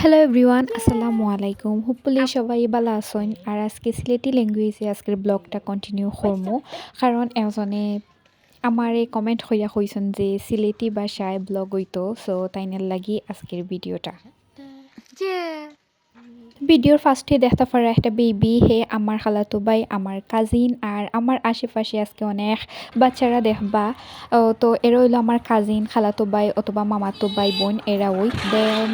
Hello everyone আসসালামু আলাইকুম হুপলি সবাই ভালো আছেন। আর আজকে সিলেটি ল্যাঙ্গুয়েজে আজকের ব্লগটা কন্টিনিউ করব। কারণ এজনে আমারে কমেন্ট হইয়া কইছেন যে সিলেটি ভাষায় ব্লগ হইতো সো তাইনের লাগি আজকের ভিডিওটা ভিডিওর ফার্স্টে দেখতে পারা একটা বেবি হে আমার খালাতো ভাই আমার কাজিন আর আমার আশেপাশে আজকে অনেক বাচ্চারা দেখবা। তো এরা হইল আমার কাজিন খালাতো ভাই অথবা মামাতো ভাই বোন, এরা ওই। দেন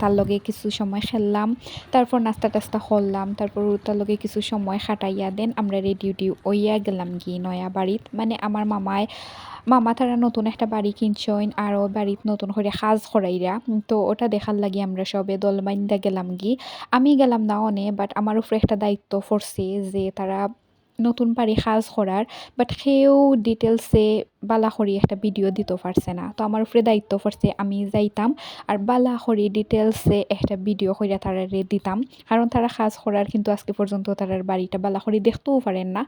তার লগে কিছু সময় খেললাম, তারপর নাস্তা টাস্তা করলাম, তারপর তার লগে কিছু সময় খাটাইয়া দেন আমরা রেডি উডি ওইয়া গেলাম গিয়ে নয়া বাড়িত। মানে আমার মামায় মামা তারা নতুন একটা বাড়ি কিনছইন আরও বাড়িত নতুন করে সাজ করাইরা তো ওটা দেখার লাগি আমরা সবে দল মাইন্দা গেলাম গি। আমি গেলাম না অনে বাট আমার উপরে একটা দায়িত্ব পড়ছে যে তারা নতুন বাড়ি সাজ করার বাট সেও ডিটেলসে বালা করি একটা ভিডিও দিতে পারছে না। তো আমার উপরে দায়িত্ব পড়ছে, আমি যাইতাম আর বালা করি ডিটেলসে একটা ভিডিও কইরা তারারে দিতাম। কারণ তারা সাজ করার কিন্তু আজকে পর্যন্ত তারার বাড়িটা বালা করি দেখতেও পারেন না।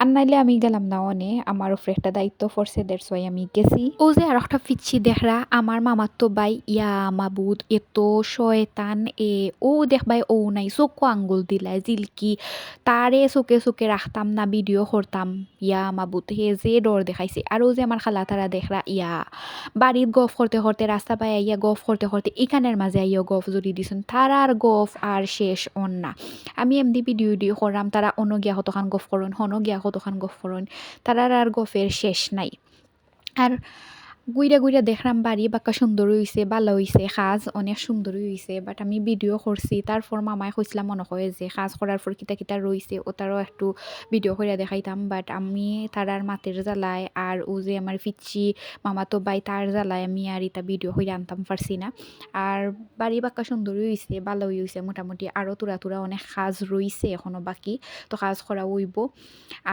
আর নাইলে আমি গেলাম না অনে, আমার উপরে একটা দায়িত্ব পড়ছে ওয়াই আমি গেছি। ও যে আর একটা ফিচ্ছি দেখরা, আমার মামার তো বাই ইয়া মাবুদ এত শয়তান, এ ও দেখবাই ও নাই, চকু আঙ্গুল দিলাই জিলকি, তারে চোকে চোকে রাখতাম না ভিডিও করতাম। ইয়া মাবুত হে যে ডর দেখাইছে। আর ও যে আমার খালা তারা দেখরা ইয়া বাড়িত গফ করতে করতে রাস্তা পায়ে ইয়া গফ করতে করতে এখানের মাঝে আইয়া গফ জড়ি দিছেন তারার গফ আর শেষ অন না আমি এমনি ভিডিও ডিউ করাম তারা অন্য গিয়া হতখান গফ করুন হন গিয়া হতখান গফ করুন তারার আর গফের শেষ নাই। আর গুইরা গুইরা দেখলাম বাড়ি, বাক্কা সুন্দর হইছে ভালো হইছে, সাজ অনেক সুন্দর হইছে বাট আমি ভিডিও করছি, তারপর মামায় কইছিলাম মনে হয় যে সাজ করার পর কিতা কিতা রইছে ও তারও একটু ভিডিও করে দেখাইতাম বাট আমি তারার মাতের জ্বালায় আর ও যে আমার ফিচ্ছি মামা তো বাই তার জ্বালায় আমি আর এটা ভিডিও করে আনতাম পারছি না। আর বাড়ি বাক্কা সুন্দর হইছে ভালো হইছে, মোটামুটি আরও তুরা তুরা অনেক সাজ রইছে এখনও বাকি, তো কাজ করা হইব।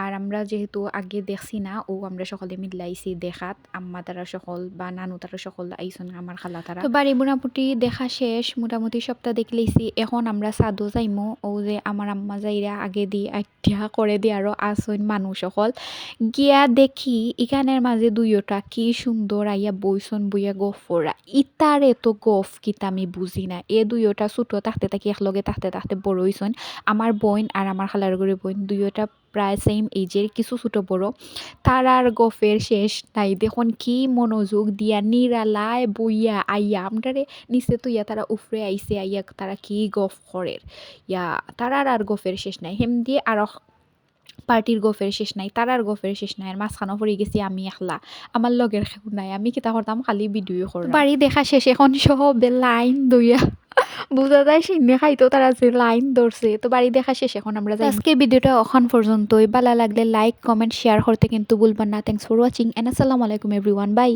আর আমরা যেহেতু আগে দেখছি না, ও আমরা সকলে মিলাইছি দেখাত, আম্মা তারা সকল বা নানু সকল আইসন আমার খালা তারা তো বাড়ি মোটামুটি দেখা শেষ, মোটামুটি সপ্তাহ দেখলেইছি, এখন আমরা সাদো যাইমো, ও যে আমার আম্মা যাইরা আগে দি আঠা করে দি আরও আসন মানুষ সকল। গিয়া দেখি ইখানের মাঝে দুইটা কি সুন্দর আইয়া বইসন বইয়া গফ ফোরা ইতার এত গফ কিতা আমি বুঝি না এ দুইটা ছোটো থাকতে থাকি একলগে থাকতে থাকতে বড় হইসন আমার বোন আর আমার খালার গড়ে বোন দুইটা প্রায় সেম এজের কিছু ছোট বড়। তার আর গফের শেষ নাই। দেখুন কি মনোযোগ দিয়া নিরালায় বইয়া আইয়া। আমটারে নিচে তো ইয়া তারা উফরে আইসে আইয়া। তারা কি গফ করে ইয়া তারার আর গফের শেষ নাই। হেম দিয়ে আর পার্টির গফের শেষ নাই। তারার গফের শেষ নাই। আর মাঝখানে পড়ে গেছি আমি একলা। আমার লগের নাই। আমি কিতা করতাম খালি ভিডিও করতাম বাড়ি দেখা শেষ। এখন সবে লাইন দইয়া। বুঝা যায় সিনে খাইতো তারা যে লাইন ধরছে। তো বাড়ি দেখা শেষ, এখন আমরা যাই। আজকে ভিডিওটা এখন পর্যন্তই। ভালো লাগলে লাইক কমেন্ট শেয়ার করতে কিন্তু ভুলবেন না। থ্যাংকস ফর ওয়াচিং এন্ড আসসালামু আলাইকুম এভরিওয়ান বাই